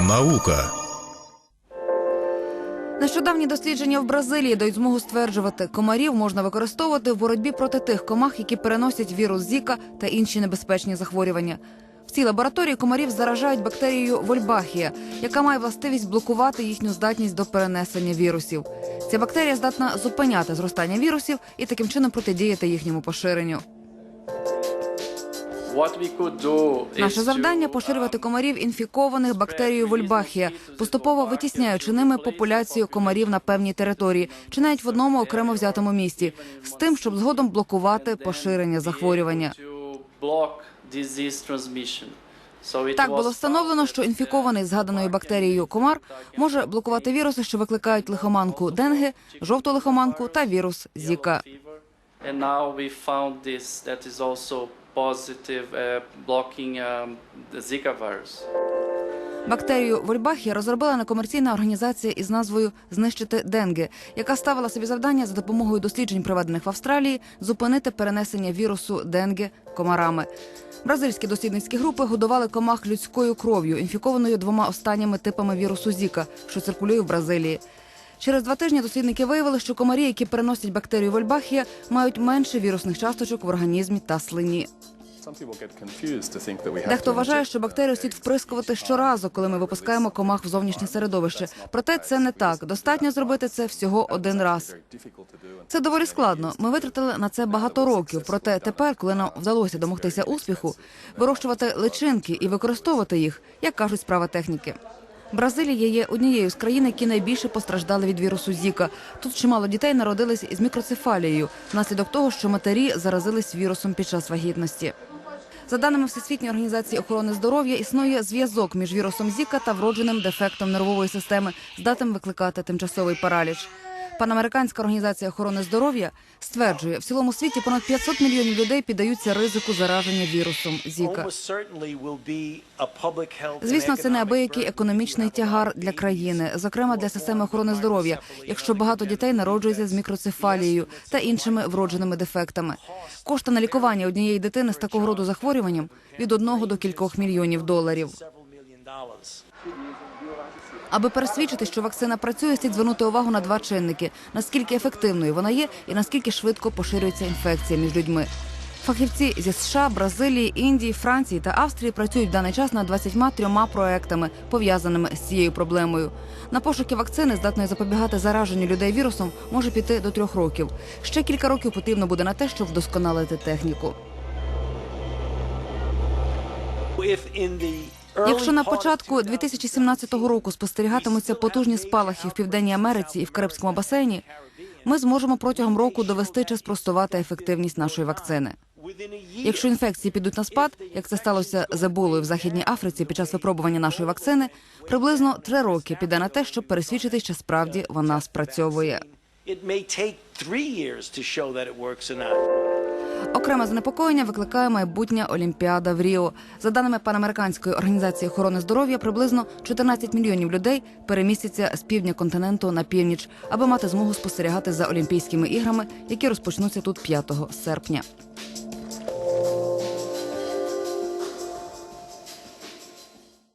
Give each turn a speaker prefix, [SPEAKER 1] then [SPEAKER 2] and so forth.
[SPEAKER 1] Наука.
[SPEAKER 2] Нещодавні дослідження в Бразилії дають змогу стверджувати, комарів можна використовувати в боротьбі проти тих комах, які переносять вірус Зіка та інші небезпечні захворювання. В цій лабораторії комарів заражають бактерією вольбахія, яка має властивість блокувати їхню здатність до перенесення вірусів. Ця бактерія здатна зупиняти зростання вірусів і таким чином протидіяти їхньому поширенню. Наше завдання поширювати комарів інфікованих бактерією вольбахія, поступово витісняючи ними популяцію комарів на певній території, чи навіть в одному окремо взятому місті, з тим, щоб згодом блокувати поширення захворювання. Так було встановлено, що інфікований згаданою бактерією комар може блокувати віруси, що викликають лихоманку денги, жовту лихоманку та вірус Зіка.
[SPEAKER 3] Uh, um, Zika virus.
[SPEAKER 2] Бактерію вольбахія розробила некомерційна організація із назвою Знищити денге, яка ставила собі завдання за допомогою досліджень, проведених в Австралії, зупинити перенесення вірусу денге комарами. Бразильські дослідницькі групи годували комах людською кров'ю, інфікованою двома останніми типами вірусу Зіка, що циркулює в Бразилії. Через два тижні дослідники виявили, що комарі, які переносять бактерію вольбахія, мають менше вірусних часточок в організмі та слині. Дехто вважає, що бактерію слід вприскувати щоразу, коли ми випускаємо комах в зовнішнє середовище. Проте це не так. Достатньо зробити це всього один раз. Це доволі складно. Ми витратили на це багато років. Проте тепер, коли нам вдалося домогтися успіху, вирощувати личинки і використовувати їх, як кажуть, справа техніки. Бразилія є однією з країн, які найбільше постраждали від вірусу Зіка. Тут чимало дітей народились із мікроцефалією внаслідок того, що матері заразились вірусом під час вагітності. За даними Всесвітньої організації охорони здоров'я, існує зв'язок між вірусом Зіка та вродженим дефектом нервової системи, здатним викликати тимчасовий параліч. Панамериканська організація охорони здоров'я стверджує, в цілому світі понад 500 мільйонів людей піддаються ризику зараження вірусом Зіка. Звісно, це неабиякий економічний тягар для країни, зокрема для системи охорони здоров'я, якщо багато дітей народжується з мікроцефалією та іншими вродженими дефектами. Кошти на лікування однієї дитини з такого роду захворюванням від одного до кількох мільйонів доларів. Аби пересвідчити, що вакцина працює, слід звернути увагу на два чинники: наскільки ефективною вона є, і наскільки швидко поширюється інфекція між людьми. Фахівці зі США, Бразилії, Індії, Франції та Австрії працюють в даний час над 23 проектами, пов'язаними з цією проблемою. На пошуки вакцини, здатної запобігати зараженню людей вірусом, може піти до трьох років. Ще кілька років потрібно буде на те, щоб вдосконалити техніку. Якщо на початку 2017 року спостерігатимуться потужні спалахи в південній Америці і в Карибському басейні, ми зможемо протягом року довести чи спростувати ефективність нашої вакцини. Якщо інфекції підуть на спад, як це сталося з еболою в західній Африці під час випробування нашої вакцини, приблизно три роки піде на те, щоб пересвідчити, що справді вона спрацьовує.
[SPEAKER 4] It may take three years to show that it works or.
[SPEAKER 2] Окреме занепокоєння викликає майбутня Олімпіада в Ріо. За даними Панамериканської організації охорони здоров'я, приблизно 14 мільйонів людей перемістяться з півдня континенту на північ, аби мати змогу спостерігати за Олімпійськими іграми, які розпочнуться тут 5 серпня.